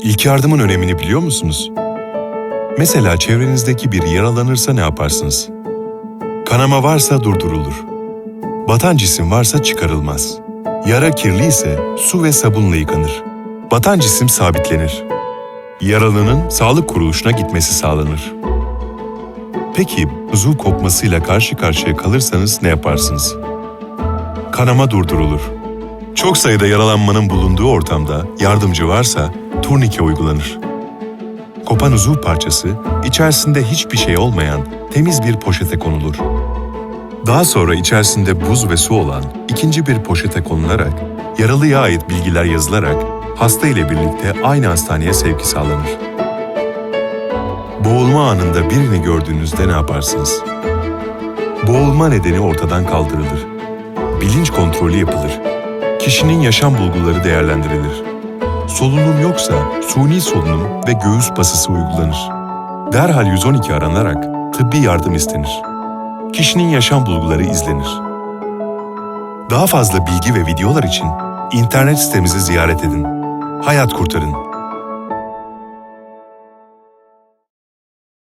İlk yardımın önemini biliyor musunuz? Mesela çevrenizdeki biri yaralanırsa ne yaparsınız? Kanama varsa durdurulur. Batan cisim varsa çıkarılmaz. Yara kirli ise su ve sabunla yıkanır. Batan cisim sabitlenir. Yaralının sağlık kuruluşuna gitmesi sağlanır. Peki uzuv kopmasıyla karşı karşıya kalırsanız ne yaparsınız? Kanama durdurulur. Çok sayıda yaralanmanın bulunduğu ortamda yardımcı varsa turnike uygulanır. Kopan uzuv parçası içerisinde hiçbir şey olmayan temiz bir poşete konulur. Daha sonra içerisinde buz ve su olan ikinci bir poşete konularak yaralıya ait bilgiler yazılarak hasta ile birlikte aynı hastaneye sevki sağlanır. Boğulma anında birini gördüğünüzde ne yaparsınız? Boğulma nedeni ortadan kaldırılır. Bilinç kontrolü yapılır. Kişinin yaşam bulguları değerlendirilir. Solunum yoksa suni solunum ve göğüs basısı uygulanır. Derhal 112 aranarak tıbbi yardım istenir. Kişinin yaşam bulguları izlenir. Daha fazla bilgi ve videolar için internet sitemizi ziyaret edin. Hayat kurtarın.